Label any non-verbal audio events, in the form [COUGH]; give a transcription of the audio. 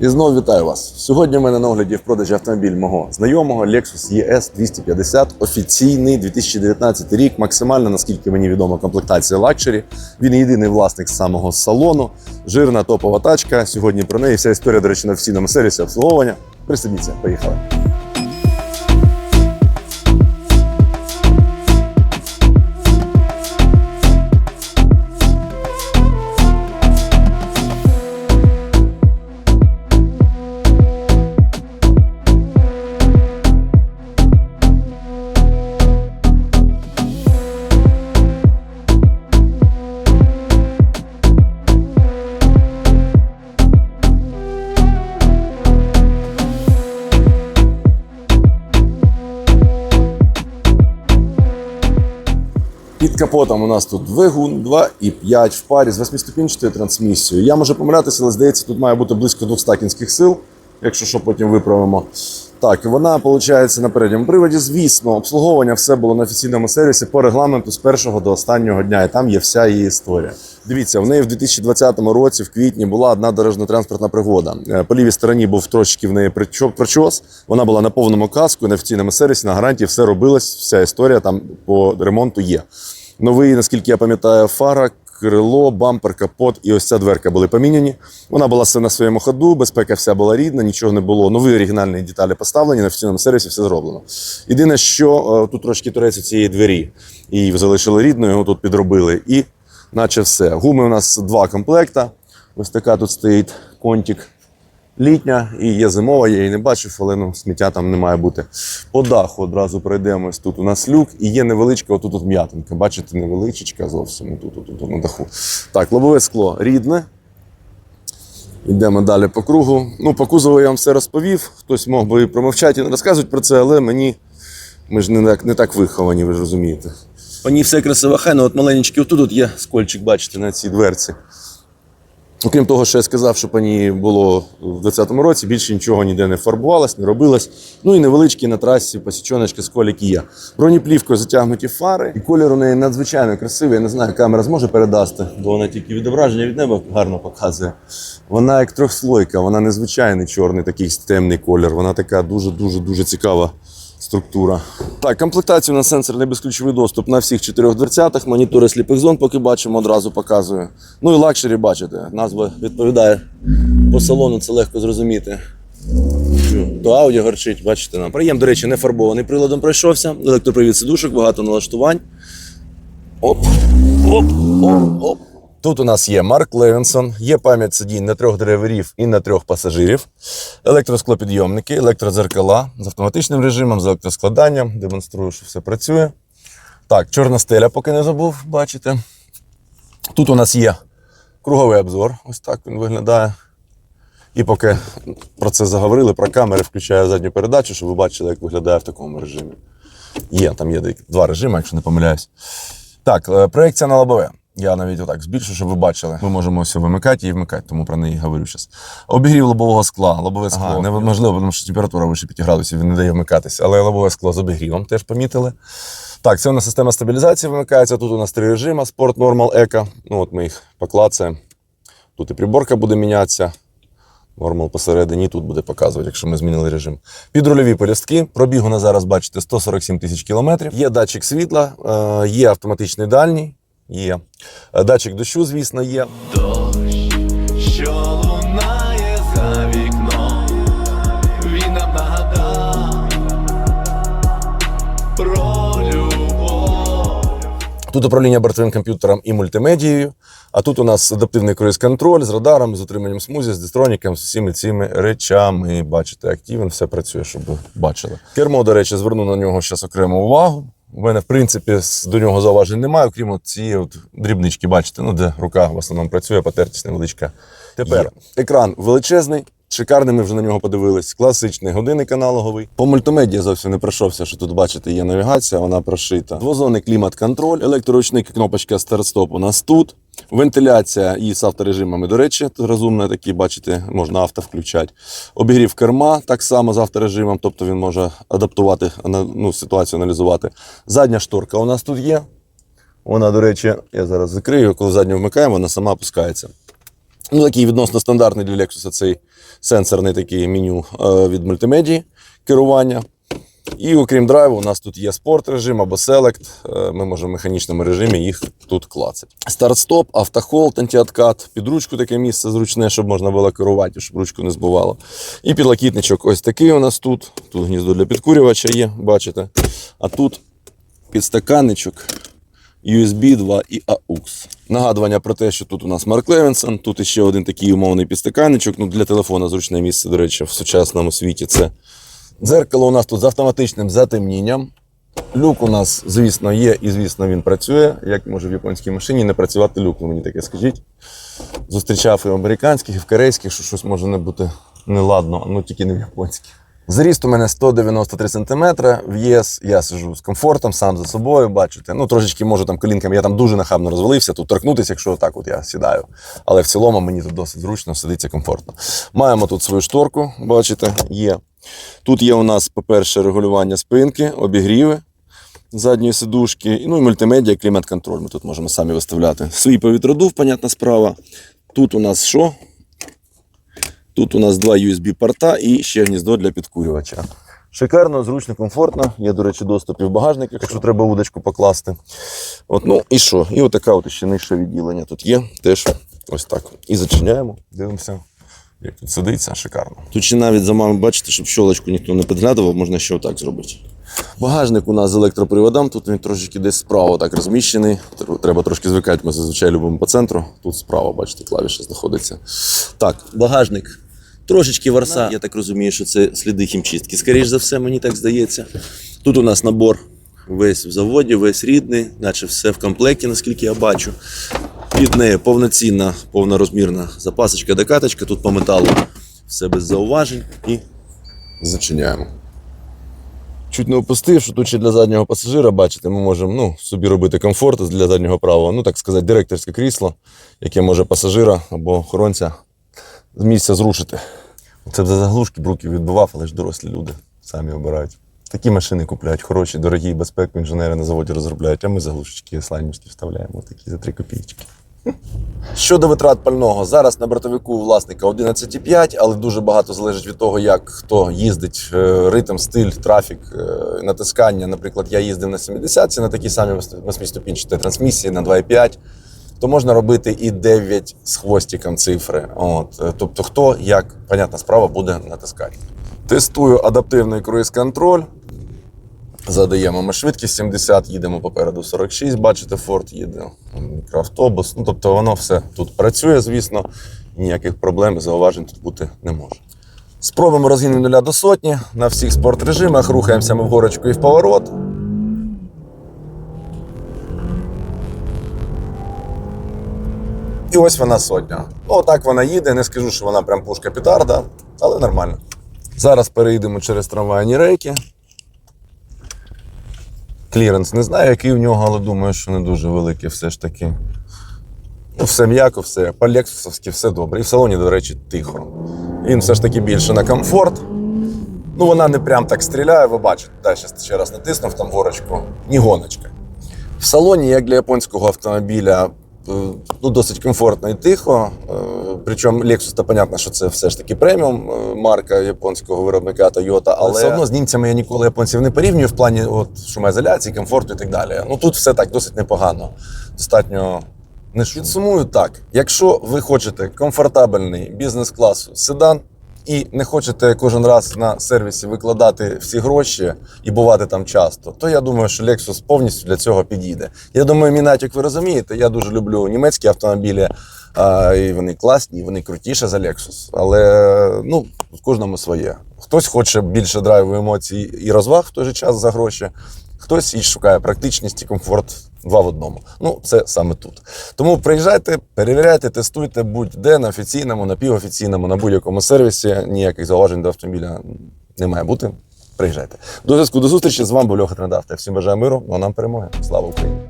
І знову вітаю вас. Сьогодні в мене на огляді в продажі автомобіль мого знайомого Lexus ES 250, офіційний 2019 рік, максимально, наскільки мені відомо, комплектація лакшері. Він єдиний власник самого салону. Жирна топова тачка. Сьогодні про неї вся історія, до речі, на офіційному сервісі обслуговування. Пристебніться, поїхали. Капотом у нас тут двигун 2,5 в парі з 8-ступінчатою трансмісією. Я можу помилятися, але здається, тут має бути близько 200 кінських сил, якщо що потім виправимо. Так, вона виходить на передньому приводі. Звісно, обслуговування все було на офіційному сервісі по регламенту з першого до останнього дня, і там є вся її історія. Дивіться, в неї в 2020 році, в квітні, була одна дорожньо-транспортна пригода. Е, По лівій стороні був трошки в неї причо- прочос. Вона була на повному каску, на офіційному сервісі, на гарантії все робилось, вся історія там по ремонту є. Новий, наскільки я пам'ятаю, фара, крило, бампер, капот і ось ця дверка були поміняні. Вона була все на своєму ходу, безпека вся була рідна, нічого не було. Нові оригінальні деталі поставлені, на офіційному сервісі все зроблено. Єдине, що е, тут трошки турець цієї двері. Її залишили рідною, його тут підробили. І наче все. Гуми у нас два комплекта. Ось така тут стоїть контик літня і є зимова, я її не бачив, але ну, сміття там не має бути. По даху одразу пройдемось. Тут у нас люк і є невеличка, отут от м'ятинка. Бачите, невеличечка зовсім тут, тут, тут, на даху. Так, лобове скло рідне. Йдемо далі по кругу. Ну, по кузову я вам все розповів. Хтось мог би і промовчати і не розказувати про це, але мені ми ж не так, не так виховані, ви ж розумієте. По ній все красиво, хай, ну от маленький отут от є скольчик, бачите, на цій дверці. Окрім того, що я сказав, що по ній було в 2020 році, більше нічого ніде не фарбувалось, не робилось. Ну і невеличкі на трасі посічоночки, з сколіки є. Бронеплівкою затягнуті фари, і колір у неї надзвичайно красивий. Я не знаю, камера зможе передасти, бо вона тільки відображення від неба гарно показує. Вона як трьохслойка, вона незвичайний чорний, такий темний колір. Вона така дуже дуже дуже цікава структура. Так, комплектація на сенсорний безключовий доступ на всіх чотирьох дверцятах. Монітори сліпих зон, поки бачимо, одразу показує. Ну і лакшері, бачите, назва відповідає по салону, це легко зрозуміти. То аудіо горчить, бачите нам. Приєм, до речі, не фарбований приладом пройшовся. Електропривід сидушок, багато налаштувань. Оп, оп, оп, оп. Тут у нас є Марк Левінсон, є пам'ять сидінь на трьох драйверів і на трьох пасажирів, електросклопідйомники, електродзеркала з автоматичним режимом, з електроскладанням. Демонструю, що все працює. Так, чорна стеля, поки не забув, бачите. Тут у нас є круговий обзор. Ось так він виглядає. І поки про це заговорили, про камери включаю задню передачу, щоб ви бачили, як виглядає в такому режимі. Є, там є два режими, якщо не помиляюсь. Так, е, проекція на лобове. Я навіть отак збільшу, щоб ви бачили. Ми можемо все вимикати і вмикати, тому про неї говорю зараз. Обігрів лобового скла, лобове скло. Ага. Неможливо, тому що температура вище 5 градусів, він не дає вмикатися. Але лобове скло з обігрівом теж помітили. Так, це у нас система стабілізації вимикається. Тут у нас три режими: спорт, нормал, еко. Ну, от ми їх поклацаємо. Тут і приборка буде мінятися. Нормал посередині тут буде показувати, якщо ми змінили режим. Підрульові полістки. Пробігу на зараз бачите 147 тисяч кілометрів. Є датчик світла, е, є автоматичний дальній, є. Е, Датчик дощу, звісно, є. Дощ, що лунає за вікном, він нам нагадав про любов. Тут управління бортовим комп'ютером і мультимедією. А тут у нас адаптивний круїз-контроль з радаром, з отриманням смузі, з дистроніком, з усіми цими речами. Бачите, активен, все працює, щоб ви бачили. Кермо, до речі, зверну на нього зараз окрему увагу. У мене, в принципі, до нього зауважень немає, окрім цієї от дрібнички, бачите, ну де рука в основному працює, потертість невеличка. Тепер екран величезний. Шикарний, ми вже на нього подивились. Класичний годинник аналоговий. По мультимедіа зовсім не пройшовся, що тут бачите, є навігація, вона прошита. Двозонний клімат-контроль, електроручник, кнопочка старт-стоп у нас тут. Вентиляція і з авторежимами, до речі, розумна такі, бачите, можна авто включати. Обігрів керма так само з авторежимом, тобто він може адаптувати ну, ситуацію, аналізувати. Задня шторка у нас тут є. Вона, до речі, я зараз закрию, коли задню вмикаємо, вона сама опускається. Ну, такий відносно стандартний для Lexus цей сенсорний такий меню е, від мультимедії керування. І окрім драйву, у нас тут є спорт режим або Select. Е, Ми можемо в механічному режимі їх тут клацати. Старт-стоп, автохолд, антиоткат, під ручку таке місце зручне, щоб можна було керувати, щоб ручку не збивало. І підлокітничок ось такий у нас тут. Тут гніздо для підкурювача є, бачите. А тут підстаканничок. USB 2 і AUX. Нагадування про те, що тут у нас Марк Левінсон, тут іще один такий умовний підстаканничок. Ну, для телефона зручне місце, до речі, в сучасному світі це. Дзеркало у нас тут з автоматичним затемнінням. Люк у нас, звісно, є, і звісно, він працює. Як може в японській машині не працювати люк, мені таке скажіть. Зустрічав і в американських, і в корейських, що щось може не бути неладно, ну тільки не в японських. Зріст у мене 193 см, в ЄС я сижу з комфортом, сам за собою, бачите. Ну, трошечки можу там колінками, я там дуже нахабно розвалився, тут торкнутися, якщо отак от я сідаю. Але в цілому мені тут досить зручно, сидиться комфортно. Маємо тут свою шторку, бачите, є. Тут є у нас, по-перше, регулювання спинки, обігріви задньої сидушки, ну і мультимедіа, клімат-контроль. Ми тут можемо самі виставляти. Свій повітродув, понятна справа. Тут у нас що? Тут у нас два USB-порта і ще гніздо для підкурювача. Шикарно, зручно, комфортно. Є, до речі, доступ і в багажник, якщо треба удочку покласти. От, ну і що? І отака от ще нижче відділення тут є. Теж ось так. І зачиняємо, дивимося. Як тут сидиться, шикарно. Тут ще навіть за вами бачите, щоб щолочку ніхто не підглядував, можна ще отак зробити. Багажник у нас з електроприводом, тут він трошечки десь справа так розміщений. Треба трошки звикати, ми зазвичай любимо по центру. Тут справа, бачите, клавіша знаходиться. Так, багажник. Трошечки варса, я так розумію, що це сліди хімчистки. Скоріше за все, мені так здається. Тут у нас набор весь в заводі, весь рідний, наче все в комплекті, наскільки я бачу. Під нею повноцінна, повнорозмірна запасочка, докаточка. Тут по металу все без зауважень і зачиняємо. Чуть не опустив, що тут ще для заднього пасажира, бачите, ми можемо ну, собі робити комфорт для заднього правого, ну так сказати, директорське крісло, яке може пасажира або охоронця з місця зрушити. Це б за заглушки бруків відбивав, але ж дорослі люди самі обирають. Такі машини купляють, хороші, дорогі, безпеку інженери на заводі розробляють, а ми заглушечки слаймівські вставляємо такі за 3 копійки. [LAUGHS] Щодо витрат пального, зараз на бортовику власника 11,5, але дуже багато залежить від того, як хто їздить, е, ритм, стиль, трафік, е, натискання. Наприклад, я їздив на 70 на такій самій вос- восьмиступінчатій трансмісії на 2,5, то можна робити і 9 з хвостиком цифри. От. е, Тобто, хто як, понятна справа, буде натискати. Тестую адаптивний круїз-контроль. Задаємо ми швидкість 70, їдемо попереду 46, бачите, Форд їде, мікроавтобус. Ну, тобто воно все тут працює, звісно, ніяких проблем і зауважень тут бути не може. Спробуємо розгін від 0 до сотні на всіх спорт-режимах, рухаємося ми в горочку і в поворот. І ось вона сотня. Ну, отак вона їде, не скажу, що вона прям пушка петарда, але нормально. Зараз переїдемо через трамвайні рейки. Кліренс не знаю, який в нього, але думаю, що не дуже великий все ж таки. Ну, все м'яко, все по-лексусовськи, все добре. І в салоні, до речі, тихо. Він все ж таки більше на комфорт. Ну, вона не прям так стріляє, ви бачите. Дай ще, раз натиснув там горочку. Ні гоночка. В салоні, як для японського автомобіля, ну, досить комфортно і тихо. Е, Причому Lexus, то понятно, що це все ж таки преміум е, марка японського виробника Toyota, але все одно з німцями я ніколи японців не порівнюю в плані от, шумоізоляції, комфорту і так далі. Ну тут все так досить непогано. Достатньо не шумно. Підсумую так: якщо ви хочете комфортабельний бізнес-класу седан, і не хочете кожен раз на сервісі викладати всі гроші і бувати там часто, то я думаю, що Lexus повністю для цього підійде. Я думаю, мій натяк ви розумієте. Я дуже люблю німецькі автомобілі, а, і вони класні, і вони крутіші за Lexus. Але ну, кожному своє. Хтось хоче більше драйву емоцій і розваг в той же час за гроші. Хтось і шукає практичність і комфорт два в одному. Ну, це саме тут. Тому приїжджайте, перевіряйте, тестуйте будь-де на офіційному, на півофіційному, на будь-якому сервісі. Ніяких зауважень до автомобіля не має бути. Приїжджайте. До зв'язку до зустрічі. З вами був Льоха Трендавта. Всім бажаю миру, ну а нам перемоги. Слава Україні!